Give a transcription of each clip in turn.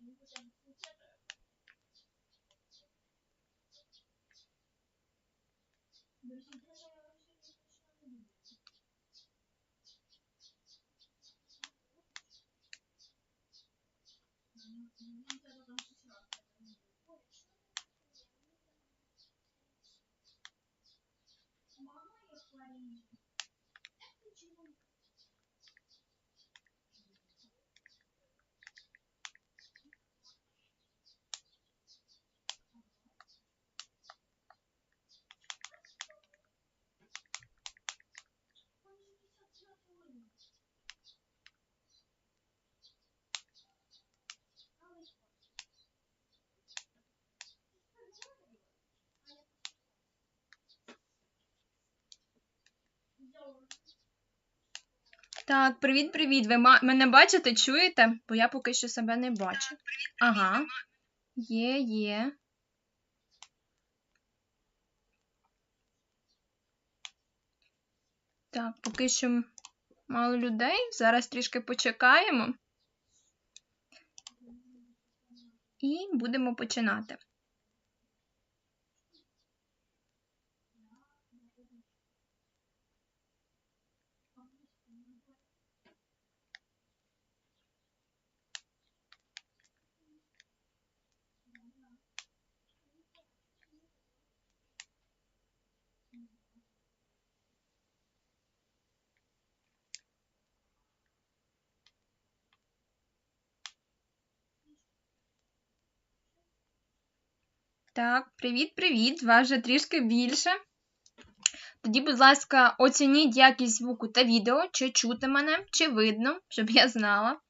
There's some pressure. Так, привіт-привіт. Ви мене бачите, чуєте? Бо я поки що себе не бачу. Ага. Є, є. Так, поки що мало людей. Зараз трішки почекаємо. І будемо починати. Так, привіт-привіт. Вас вже трішки більше. Тоді, будь ласка, оцініть якість звуку та відео, чи чути мене, чи видно, щоб я знала.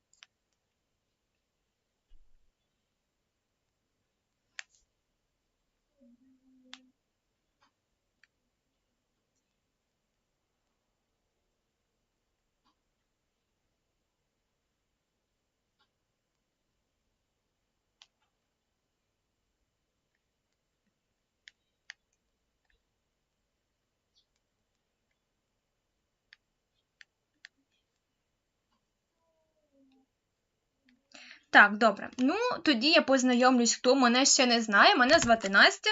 Так, добре. Ну, тоді я познайомлюсь, хто мене ще не знає. Мене звати Настя.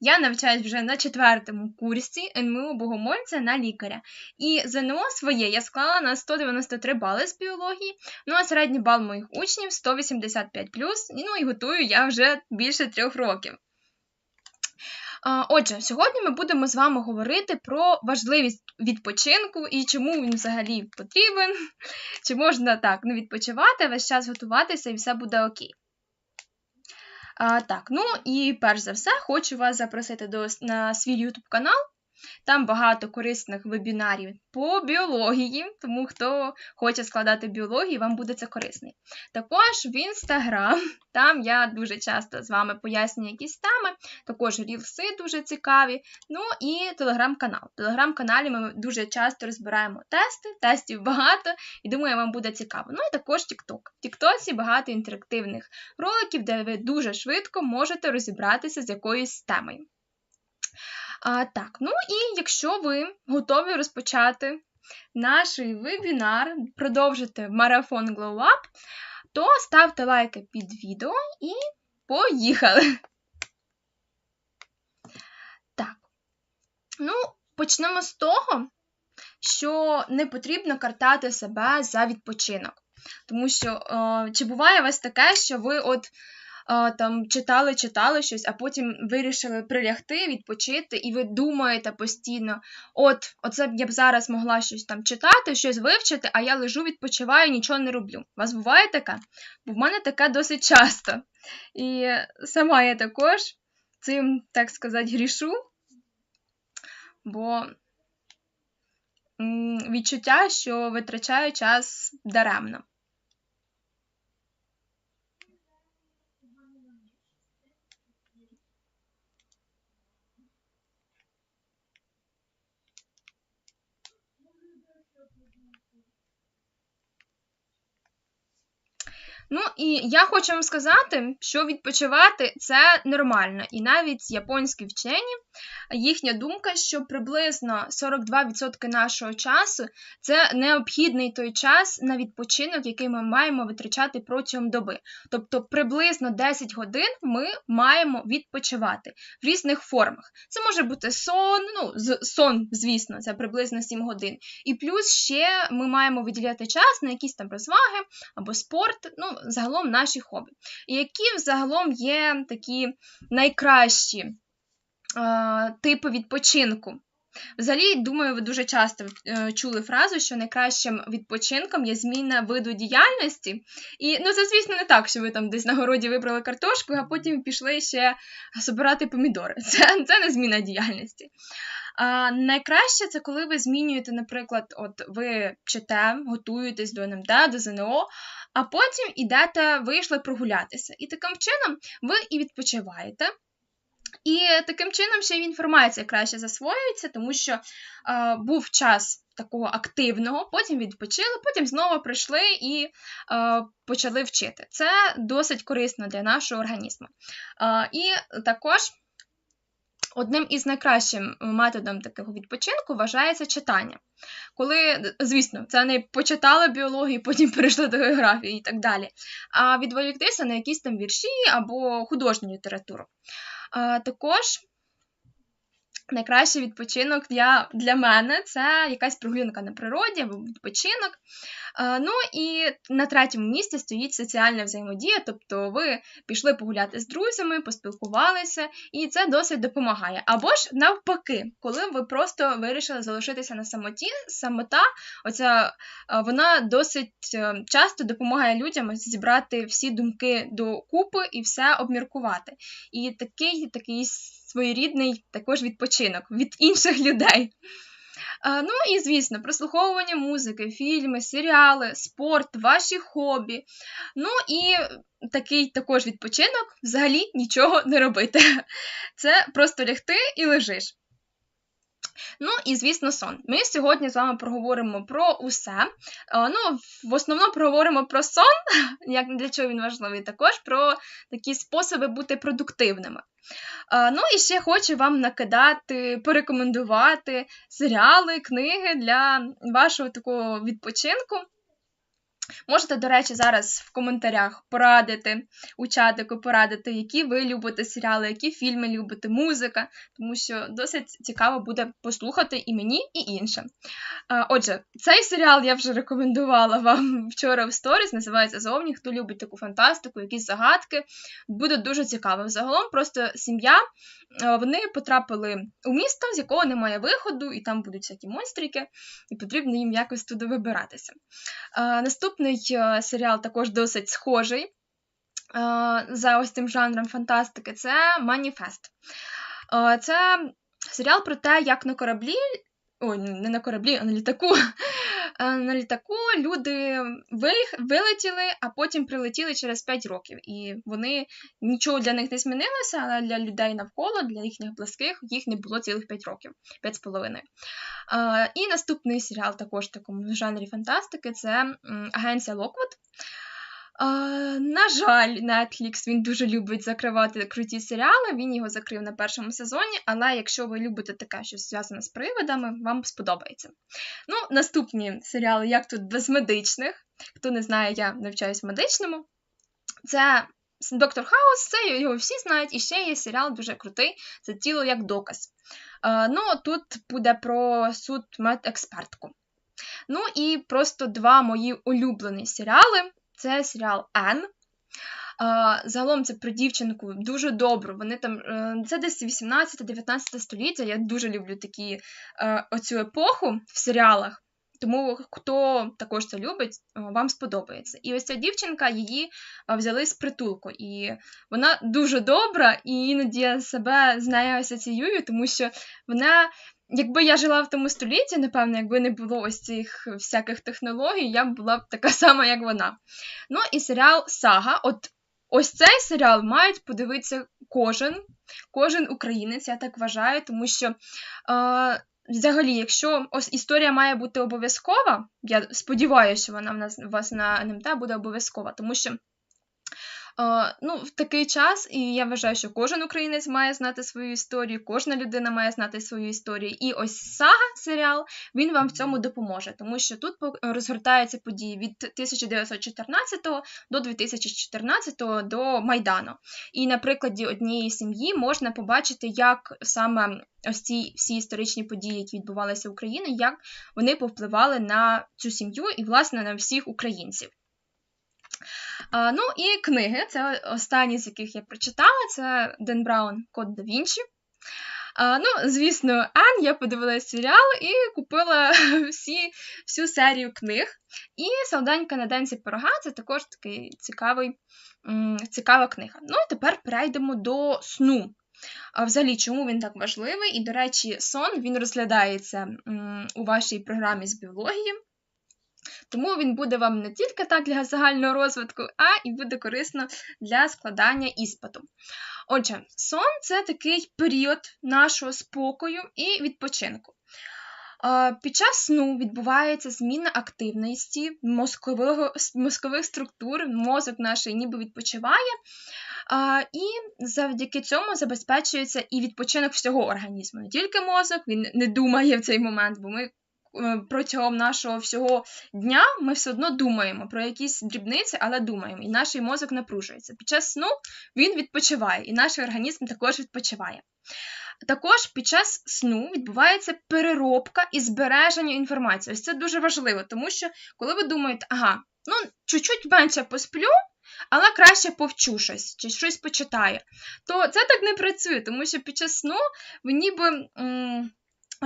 Я навчаюсь вже на четвертому курсі НМУ Богомольця на лікаря. І ЗНО своє я склала на 193 бали з біології, ну а середній бал моїх учнів 185 ну і готую я вже більше трьох років. Отже, сьогодні ми будемо з вами говорити про важливість відпочинку і чому він взагалі потрібен, чи можна так не відпочивати, весь час готуватися і все буде окей. А, Так, ну і перш за все, хочу вас запросити до, на свій YouTube канал. Там багато корисних вебінарів по біології, тому хто хоче складати біологію, вам буде це корисний. Також в інстаграм, там я дуже часто з вами пояснюю якісь теми, також рілси дуже цікаві. Ну і телеграм-канал. В телеграм-каналі ми дуже часто розбираємо тести, тестів багато, і думаю, вам буде цікаво. Ну і також TikTok. В Тіктоці багато інтерактивних роликів, де ви дуже швидко можете розібратися з якоюсь темою. А, Так, ну і якщо ви готові розпочати наш вебінар, продовжити марафон Glow Up, то ставте лайки під відео і поїхали! Так. Ну, почнемо з того, що не потрібно картати себе за відпочинок. Тому що, е, чи буває у вас таке, що ви от там читали, читали щось, а потім вирішили прилягти, відпочити, і ви думаєте постійно, от, оце я б зараз могла щось там читати, щось вивчити, а я лежу, відпочиваю, нічого не роблю. У вас буває таке? Бо в мене таке досить часто. І сама я також цим, так сказати, грішу, бо відчуття, що витрачаю час даремно. Ну і я хочу вам сказати, що відпочивати це нормально. І навіть японські вчені їхня думка, що приблизно 42% нашого часу це необхідний той час на відпочинок, який ми маємо витрачати протягом доби. Тобто приблизно 10 годин ми маємо відпочивати в різних формах. Це може бути сон, ну сон, звісно, це приблизно 7 годин. І плюс ще ми маємо виділяти час на якісь там розваги або спорт, ну, загалом наші хобі. Які взагалом є такі найкращі е, типи відпочинку. Взагалі, думаю, ви дуже часто е, чули фразу, що найкращим відпочинком є зміна виду діяльності. І ну, це, звісно, не так, що ви там десь на городі вибрали картошку, а потім пішли ще збирати помідори. Це це не зміна діяльності. А, Найкраще це коли ви змінюєте, наприклад, от ви вчите, готуєтесь до НМД, до ЗНО, а потім ідете, вийшли прогулятися. І таким чином ви і відпочиваєте. І таким чином ще й інформація краще засвоюється, тому що е, був час такого активного, потім відпочили, потім знову прийшли і е, почали вчити. Це досить корисно для нашого організму. Е, і також. Одним із найкращих методом такого відпочинку вважається читання. Коли, звісно, це не почитали біологію, потім перейшли до географії і так далі, а відволіктися на якісь там вірші або художню літературу. Також найкращий відпочинок для для мене це якась прогулянка на природі або відпочинок. Ну і на третьому місці стоїть соціальна взаємодія, тобто ви пішли погуляти з друзями, поспілкувалися, і це досить допомагає. Або ж навпаки, коли ви просто вирішили залишитися на самоті, самота, оця вона досить е, часто допомагає людям зібрати всі думки до купи і все обміркувати. І такий такий своєрідний також відпочинок від інших людей. Ну і, звісно, прослуховування музики, фільми, серіали, спорт, ваші хобі. Ну і такий також відпочинок взагалі нічого не робити. Це просто лягти і лежиш. Ну і, звісно, сон. Ми сьогодні з вами проговоримо про усе. Ну, В основному проговоримо про сон, як для чого він важливий, також про такі способи бути продуктивними. Ну і ще хочу вам накидати, порекомендувати серіали, книги для вашого такого відпочинку. Можете, до речі, зараз в коментарях порадити у чатику, порадити, які ви любите серіали, які фільми любите, музика, тому що досить цікаво буде послухати і мені, і іншим. Отже, цей серіал я вже рекомендувала вам вчора в сторіс, називається Зовні. Хто любить таку фантастику, якісь загадки. Буде дуже цікаво. Загалом, просто сім'я вони потрапили у місто, з якого немає виходу, і там будуть всякі монстрики, і потрібно їм якось туди вибиратися. Наступний е, серіал також досить схожий за ось цим жанром фантастики це Маніфест. Це серіал про те, як на кораблі ой, не на кораблі, а на літаку. На літаку люди вилетіли, а потім прилетіли через 5 років. І вони нічого для них не змінилося, але для людей навколо, для їхніх близьких, їх не було цілих 5 років, 5,5. І наступний серіал також в такому жанрі фантастики це Агенція Локвуд. На жаль, Netflix він дуже любить закривати круті серіали. Він його закрив на першому сезоні, але якщо ви любите таке, що зв'язане з привидами, вам сподобається. Ну, Наступні серіали, як тут без медичних. Хто не знає, я навчаюсь в медичному. Це Доктор Хаус, це його всі знають, і ще є серіал дуже крутий це тіло як доказ. Ну, Тут буде про суд медекспертку. Ну і просто два мої улюблені серіали це серіал Ен. Загалом це про дівчинку дуже добру. Вони там е, це десь 18-19 століття. Я дуже люблю такі е, оцю епоху в серіалах. Тому хто також це любить, е, вам сподобається. І ось ця дівчинка її взяли з притулку. І вона дуже добра, і іноді я себе з нею асоціюю, тому що вона Якби я жила в тому столітті, напевно, якби не було ось цих всяких технологій, я б була б така сама, як вона. Ну і серіал Сага. От ось цей серіал мають подивитися кожен, кожен українець, я так вважаю, тому що. Е, Взагалі, якщо ось історія має бути обов'язкова, я сподіваюся, що вона в нас у вас на НМТ буде обов'язкова, тому що ну, в такий час, і я вважаю, що кожен українець має знати свою історію, кожна людина має знати свою історію. І ось сага серіал він вам в цьому допоможе, тому що тут розгортаються події від 1914 до 2014 до Майдану. І на прикладі однієї сім'ї можна побачити, як саме ось ці всі історичні події, які відбувалися в Україні, як вони повпливали на цю сім'ю і, власне, на всіх українців. А, Ну і книги. Це останні, з яких я прочитала, це Ден Браун Код да Вінчі. А, Ну, звісно, Ан, я подивилася серіал і купила всі, всю серію книг. І Солданька на денці порога це також такий цікавий, цікава книга. Ну тепер перейдемо до сну. А взагалі, чому він так важливий? І, до речі, сон він розглядається у вашій програмі з біології. Тому він буде вам не тільки так для загального розвитку, а і буде корисно для складання іспиту. Отже, сон це такий період нашого спокою і відпочинку. Під час сну відбувається зміна активності мозкових, структур, мозок наш ніби відпочиває, і завдяки цьому забезпечується і відпочинок всього організму. Не тільки мозок, він не думає в цей момент, бо ми протягом нашого всього дня ми все одно думаємо про якісь дрібниці, але думаємо, і наш мозок напружується. Під час сну він відпочиває, і наш організм також відпочиває. Також під час сну відбувається переробка і збереження інформації. Ось це дуже важливо, тому що коли ви думаєте, ага, ну чуть-чуть менше посплю, але краще повчу щось чи щось почитаю, то це так не працює, тому що під час сну ви ніби. М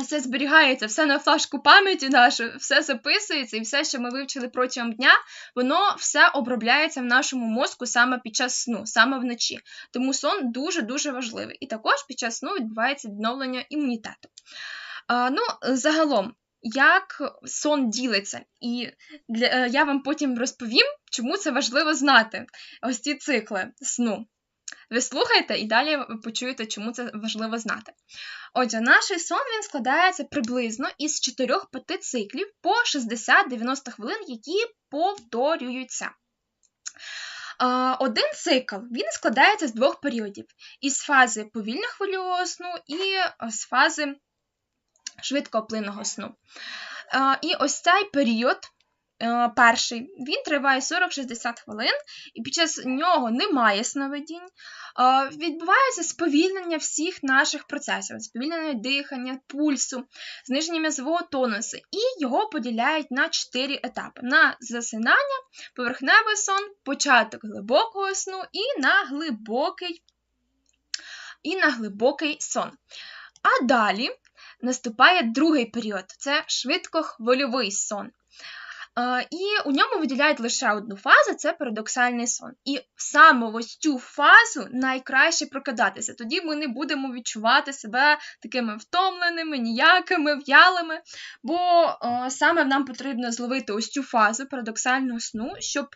все зберігається, все на флажку пам'яті нашу, все записується, і все, що ми вивчили протягом дня, воно все обробляється в нашому мозку саме під час сну, саме вночі. Тому сон дуже-дуже важливий. І також під час сну відбувається відновлення імунітету. А, Ну, загалом, як сон ділиться, і для, е, я вам потім розповім, чому це важливо знати. Ось ці цикли сну. Ви слухайте і далі почуєте, чому це важливо знати. Отже, наш сон він складається приблизно із 4-5 циклів по 60-90 хвилин, які повторюються. Один цикл він складається з двох періодів: із фази повільно хвильового сну і з фази швидкоплинного сну. І ось цей період перший він триває 40-60 хвилин, і під час нього немає сновидінь. Е, відбувається сповільнення всіх наших процесів, сповільнення дихання, пульсу, зниження м'язового тонусу, і його поділяють на 4 етапи: на засинання, поверхневий сон, початок глибокого сну і на глибокий, і на глибокий сон. А далі наступає другий період це швидкохвильовий сон. І у ньому виділяють лише одну фазу це парадоксальний сон. І саме ось цю фазу найкраще прокидатися. Тоді ми не будемо відчувати себе такими втомленими, ніякими, в'ялими. Бо саме нам потрібно зловити ось цю фазу парадоксального сну, щоб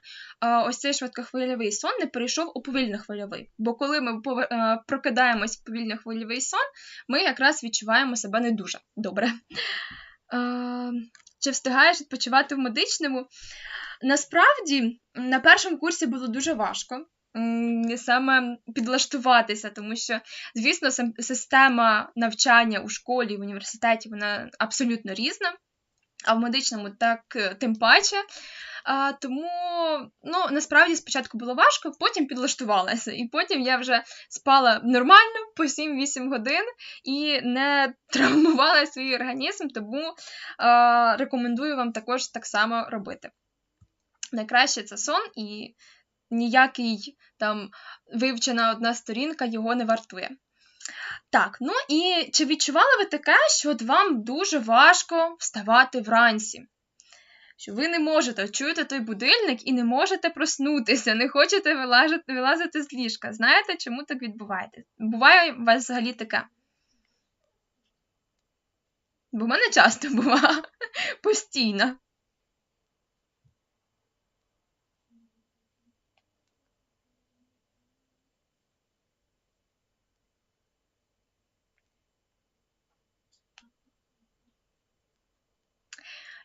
ось цей швидкохвильовий сон не перейшов у повільнохвильовий. Бо коли ми прокидаємось в повільнохвильовий сон, ми якраз відчуваємо себе не дуже добре. Чи встигаєш відпочивати в медичному? Насправді, на першому курсі було дуже важко саме підлаштуватися, тому що, звісно, система навчання у школі, в університеті вона абсолютно різна, а в медичному так е, тим паче. А, Тому ну, насправді спочатку було важко, потім підлаштувалася. І потім я вже спала нормально по 7-8 годин і не травмувала свій організм, тому а, рекомендую вам також так само робити. Найкраще це сон, і ніякий там вивчена одна сторінка його не вартує. Так, ну і чи відчували ви таке, що от вам дуже важко вставати вранці? що ви не можете чуєте той будильник і не можете проснутися, не хочете вилазити, вилазити з ліжка. Знаєте, чому так відбувається? Буває у вас взагалі таке? Бо в мене часто буває постійно.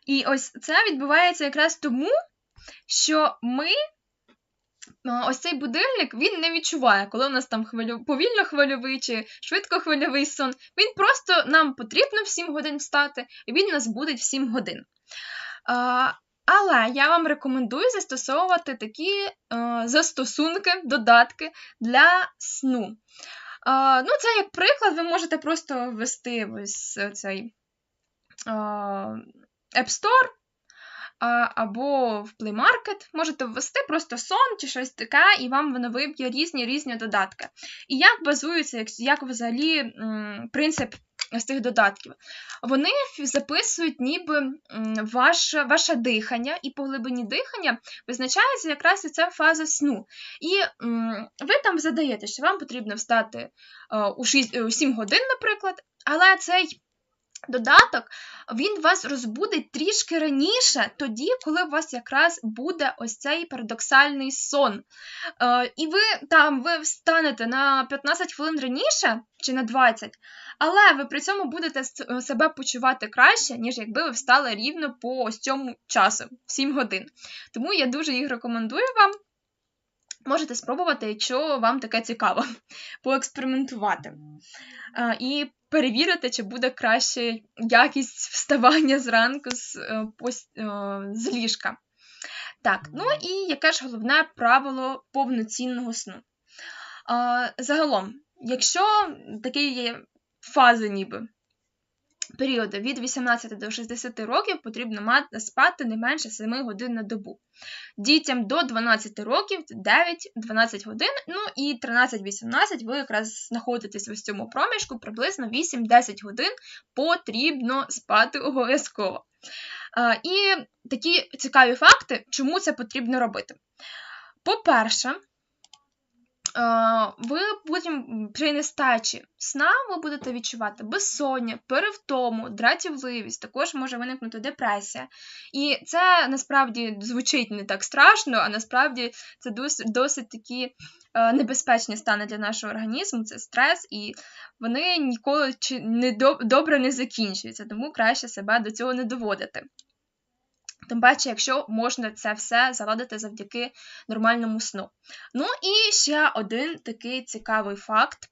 І ось це відбувається якраз тому, що ми ось цей будильник він не відчуває, коли у нас там хвилю... повільно хвильовий чи швидко хвильовий сон. Він просто нам потрібно в 7 годин встати, і він нас буде в 7 годин. А, але я вам рекомендую застосовувати такі е, застосунки, додатки для сну. Е, ну, Це, як приклад, ви можете просто ввести ось цей е, App Store або в Play Market. Можете ввести просто сон чи щось таке, і вам воно виб'є різні різні додатки. І як базується, як, як взагалі принцип з цих додатків. Вони записують ніби ваше ваше дихання, і по глибині дихання визначається якраз ця фаза сну. І ви там задаєте, що вам потрібно встати у 6, у 7 годин, наприклад, але цей Додаток, він вас розбудить трішки раніше, тоді, коли у вас якраз буде ось цей парадоксальний сон. Е, І ви там ви встанете на 15 хвилин раніше чи на 20, але ви при цьому будете себе почувати краще, ніж якби ви встали рівно по ось цьому часу, 7 годин. Тому я дуже їх рекомендую вам. Можете спробувати, якщо вам таке цікаво, поекспериментувати. Е, і перевірити, чи буде краще якість вставання зранку з, е, е, з ліжка. Так, ну і яке ж головне правило повноцінного сну? Загалом, якщо такі є фази, ніби періоди від 18 до 60 років потрібно спати не менше 7 годин на добу. Дітям до 12 років 9-12 годин, ну і 13-18 ви якраз знаходитесь в цьому проміжку, приблизно 8-10 годин потрібно спати обов'язково. І такі цікаві факти, чому це потрібно робити. По-перше, ви потім при нестачі сна ви будете відчувати безсоння, перевтому, дратівливість, також може виникнути депресія. І це насправді звучить не так страшно, а насправді це досить, досить такі е, небезпечні стани для нашого організму, це стрес, і вони ніколи не добре не закінчуються, тому краще себе до цього не доводити. Тим паче, якщо можна це все заладити завдяки нормальному сну. Ну і ще один такий цікавий факт.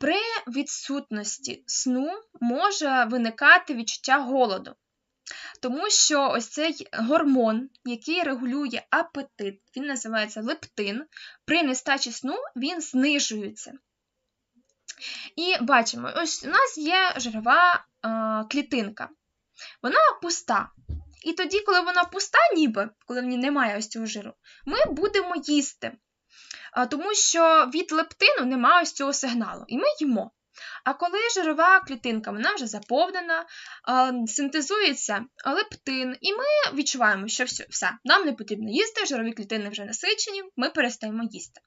При відсутності сну може виникати відчуття голоду. Тому що ось цей гормон, який регулює апетит, він називається лептин, при нестачі сну він знижується. І бачимо, ось у нас є жирова а, клітинка. Вона пуста. І тоді, коли вона пуста, ніби, коли в ній немає ось цього жиру, ми будемо їсти. Тому що від лептину немає ось цього сигналу. І ми їмо. А коли жирова клітинка вона вже заповнена, синтезується лептин, і ми відчуваємо, що все, все, нам не потрібно їсти, жирові клітини вже насичені, ми перестаємо їсти.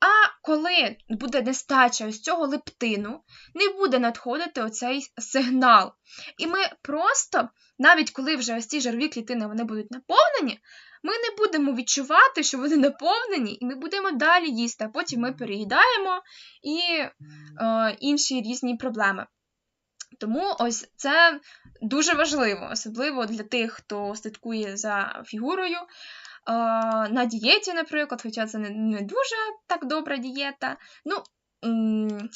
А коли буде нестача ось цього лептину, не буде надходити оцей сигнал. І ми просто, навіть коли вже ось ці жирові клітини вони будуть наповнені, ми не будемо відчувати, що вони наповнені, і ми будемо далі їсти, а потім ми переїдаємо і е, інші різні проблеми. Тому ось це дуже важливо, особливо для тих, хто слідкує за фігурою. Е, на дієті, наприклад, хоча це не, не дуже так добра дієта. Ну,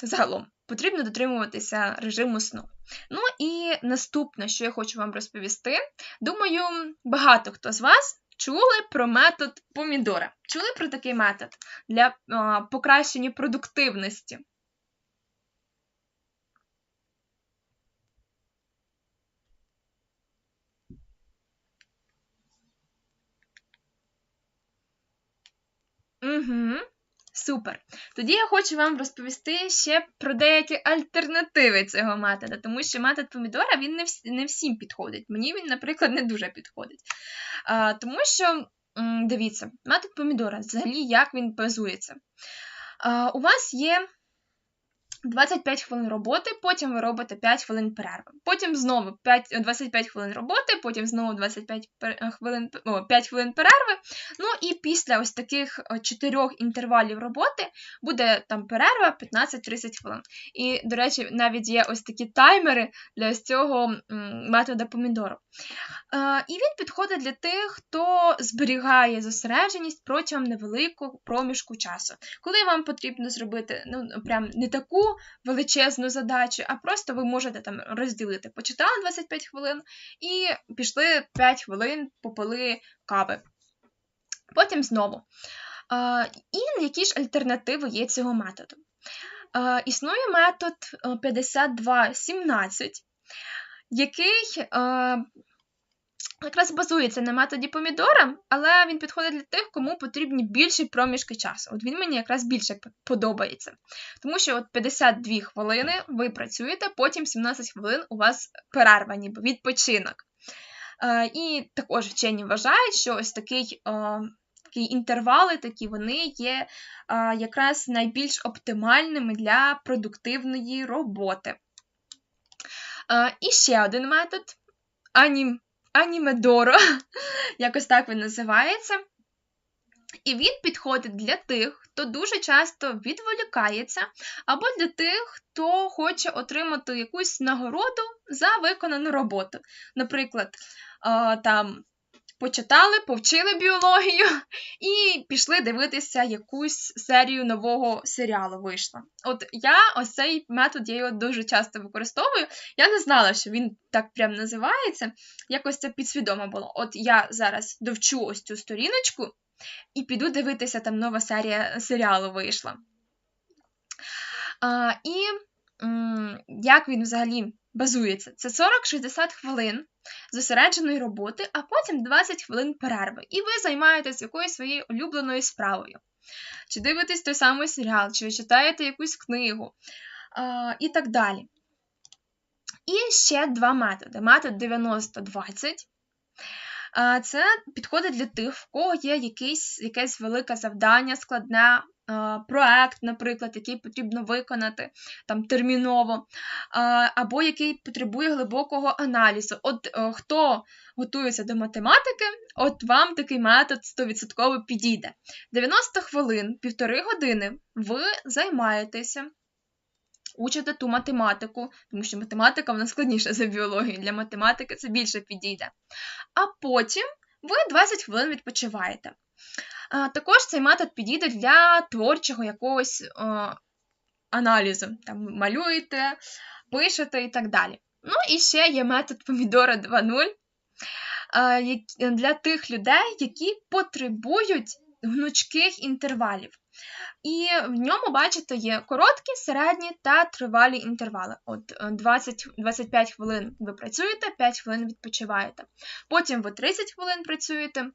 загалом, потрібно дотримуватися режиму сну. Ну і наступне, що я хочу вам розповісти, думаю, багато хто з вас Чули про метод помідора? Чули про такий метод для а, покращення продуктивності? Угу. Супер. Тоді я хочу вам розповісти ще про деякі альтернативи цього методу, тому що метод помідора він не, вс не всім підходить. Мені він, наприклад, не дуже підходить. А, Тому що, дивіться, метод помідора, взагалі, як він базується. А, У вас є 25 хвилин роботи, потім ви робите 5 хвилин перерви. Потім знову 5, 25 хвилин роботи, потім знову 25 хвилин, о, 5 хвилин перерви. Ну і після ось таких чотирьох інтервалів роботи буде там перерва 15-30 хвилин. І, до речі, навіть є ось такі таймери для ось цього методу помідору. Е, і він підходить для тих, хто зберігає зосередженість протягом невеликого проміжку часу. Коли вам потрібно зробити ну, прям не таку величезну задачу, а просто ви можете там розділити. Почитали 25 хвилин і пішли 5 хвилин, попили кави. Потім знову. І які ж альтернативи є цього методу? Існує метод 5217, який а, якраз базується на методі помідора, але він підходить для тих, кому потрібні більші проміжки часу. От він мені якраз більше подобається. Тому що от 52 хвилини ви працюєте, потім 17 хвилин у вас перерва, ніби відпочинок. Е, І також вчені вважають, що ось такий. Е, Такі інтервали, такі вони є а, якраз найбільш оптимальними для продуктивної роботи. А, І ще один метод анім, анімедоро, якось так він називається. І він підходить для тих, хто дуже часто відволікається, або для тих, хто хоче отримати якусь нагороду за виконану роботу. Наприклад, там почитали, повчили біологію і пішли дивитися якусь серію нового серіалу вийшла. От я ось цей метод я його дуже часто використовую. Я не знала, що він так прям називається. Якось це підсвідомо було. От я зараз довчу ось цю сторіночку і піду дивитися, там нова серія серіалу вийшла. А, І м, як він взагалі базується? Це 40-60 хвилин зосередженої роботи, а потім 20 хвилин перерви. І ви займаєтесь якоюсь своєю улюбленою справою. Чи дивитесь той самий серіал, чи читаєте якусь книгу а, і так далі. І ще два методи. Метод 90-20. Це підходить для тих, в кого є якесь, якесь велике завдання, складне проект, наприклад, який потрібно виконати там терміново, або який потребує глибокого аналізу. От е, хто готується до математики, от вам такий метод 100% підійде. 90 хвилин, півтори години ви займаєтеся. Учите ту математику, тому що математика вона складніша за біологію. Для математики це більше підійде. А потім ви 20 хвилин відпочиваєте. Також цей метод підійде для творчого якогось о, аналізу. Там малюєте, пишете і так далі. Ну і ще є метод помідора 2.0 для тих людей, які потребують гнучких інтервалів. І в ньому, бачите, є короткі, середні та тривалі інтервали. От 20-25 е, хвилин ви працюєте, 5 хвилин відпочиваєте. Потім ви 30 хвилин працюєте,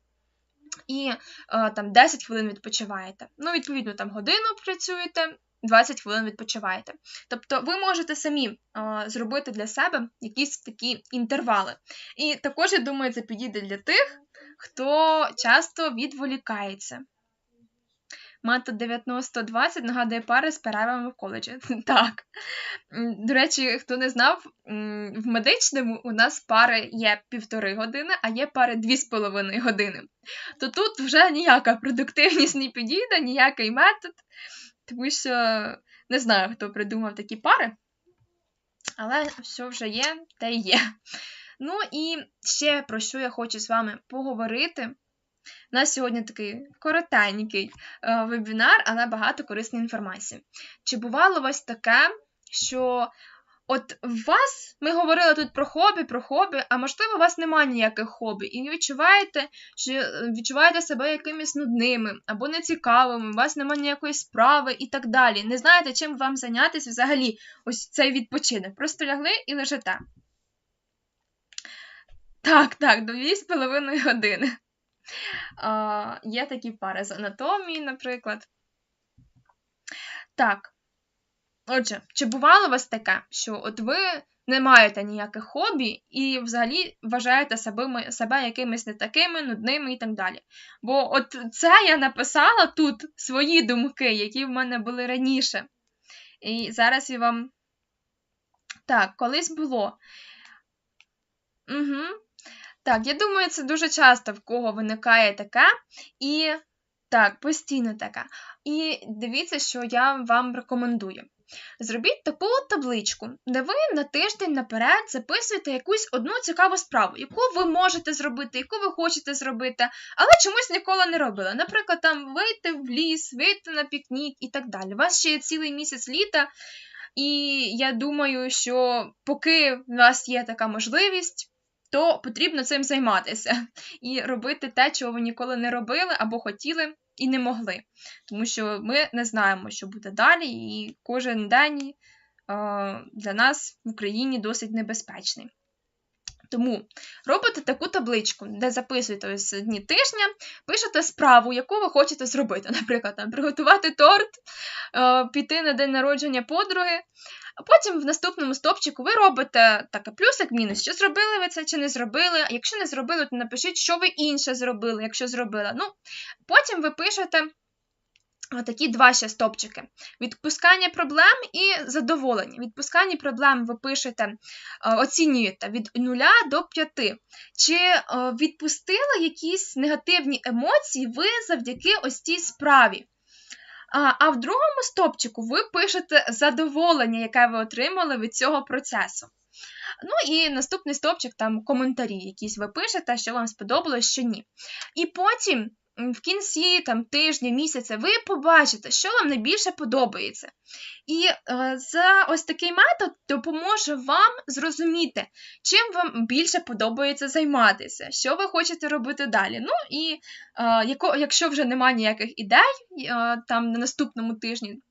і е, там 10 хвилин відпочиваєте. Ну, відповідно, там годину працюєте, 20 хвилин відпочиваєте. Тобто ви можете самі е, зробити для себе якісь такі інтервали. І також, я думаю, це підійде для тих, хто часто відволікається. Метод 90-20 нагадує пари з перервами в коледжі. Так. До речі, хто не знав, в медичному у нас пари є півтори години, а є пари дві з половиною години. То тут вже ніяка продуктивність не підійде, ніякий метод, тому що не знаю, хто придумав такі пари. Але все вже є, те й є. Ну і ще про що я хочу з вами поговорити. У нас сьогодні такий коротенький е, вебінар, але багато корисної інформації. Чи бувало у вас таке, що от у вас, ми говорили тут про хобі, про хобі, а можливо, у вас немає ніяких хобі, і ви відчуваєте, що е, відчуваєте себе якимись нудними або нецікавими, у вас немає ніякої справи і так далі. Не знаєте, чим вам зайнятися взагалі ось цей відпочинок. Просто лягли і лежите. Так, так, до 2,5 години. Є такі пари з анатомії, наприклад. Так. Отже, чи бувало у вас таке, що от ви не маєте ніяких хобі і взагалі вважаєте себе себе якимись не такими, нудними і так далі. Бо от це я написала тут свої думки, які в мене були раніше. І зараз я вам. Так, колись було. Так, я думаю, це дуже часто в кого виникає таке. І так, постійно таке. І дивіться, що я вам рекомендую. Зробіть таку табличку, де ви на тиждень наперед записуєте якусь одну цікаву справу, яку ви можете зробити, яку ви хочете зробити, але чомусь ніколи не робили. Наприклад, там вийти в ліс, вийти на пікнік і так далі. У вас ще є цілий місяць літа, і я думаю, що поки в нас є така можливість, то потрібно цим займатися і робити те, чого ви ніколи не робили або хотіли і не могли. Тому що ми не знаємо, що буде далі, і кожен день е, для нас в Україні досить небезпечний. Тому робите таку табличку, де записуєте ось дні тижня, пишете справу, яку ви хочете зробити. Наприклад, там, приготувати торт, е, піти на день народження подруги. А потім в наступному стопчику ви робите таке плюсик-мінус, чи зробили ви це, чи не зробили. А якщо не зробили, то напишіть, що ви інше зробили, якщо зробили. Ну, Потім ви пишете такі два ще стопчики: відпускання проблем і задоволення. Відпускання проблем ви пишете, оцінюєте від 0 до 5. Чи відпустили якісь негативні емоції ви завдяки ось цій справі? А в другому стопчику ви пишете задоволення, яке ви отримали від цього процесу. Ну і наступний стопчик там коментарі, якісь ви пишете, що вам сподобалось, що ні. І потім в кінці там, тижня, місяця, ви побачите, що вам найбільше подобається. І е, за ось такий метод допоможе вам зрозуміти, чим вам більше подобається займатися, що ви хочете робити далі. Ну і е, яко, якщо вже немає ніяких ідей е, там на наступному тижні.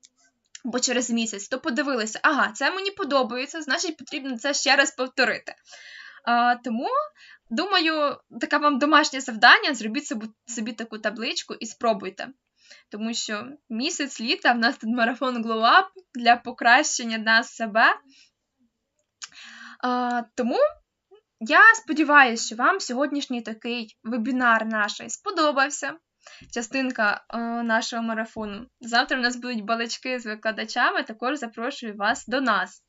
Бо через місяць, то подивилися, ага, це мені подобається, значить потрібно це ще раз повторити. А, Тому Думаю, таке вам домашнє завдання, зробіть собі, таку табличку і спробуйте. Тому що місяць літа в нас тут марафон Glow Up для покращення нас себе. А, Тому я сподіваюся, що вам сьогоднішній такий вебінар наш сподобався. Частинка а, нашого марафону. Завтра в нас будуть балачки з викладачами, також запрошую вас до нас.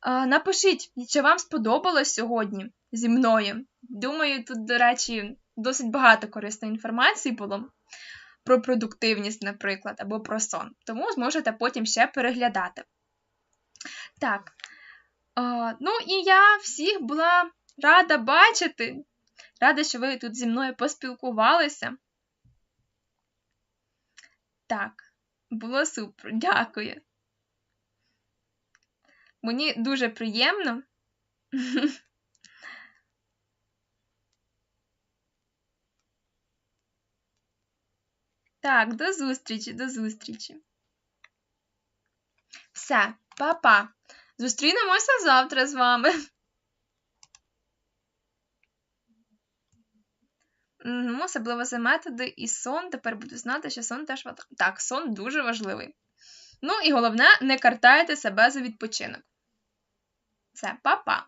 А, Напишіть, чи вам сподобалось сьогодні зі мною. Думаю, тут, до речі, досить багато корисної інформації було про продуктивність, наприклад, або про сон. Тому зможете потім ще переглядати. Так. Ну і я всіх була рада бачити. Рада, що ви тут зі мною поспілкувалися. Так, було супер, дякую. Мені дуже приємно. Так, до зустрічі, до зустрічі. Все, па-па. Зустрінемося завтра з вами. Угу, Особливо за методи і сон. Тепер буду знати, що сон теж важливий. Так, сон дуже важливий. Ну і головне, не картайте себе за відпочинок. Все, па-па.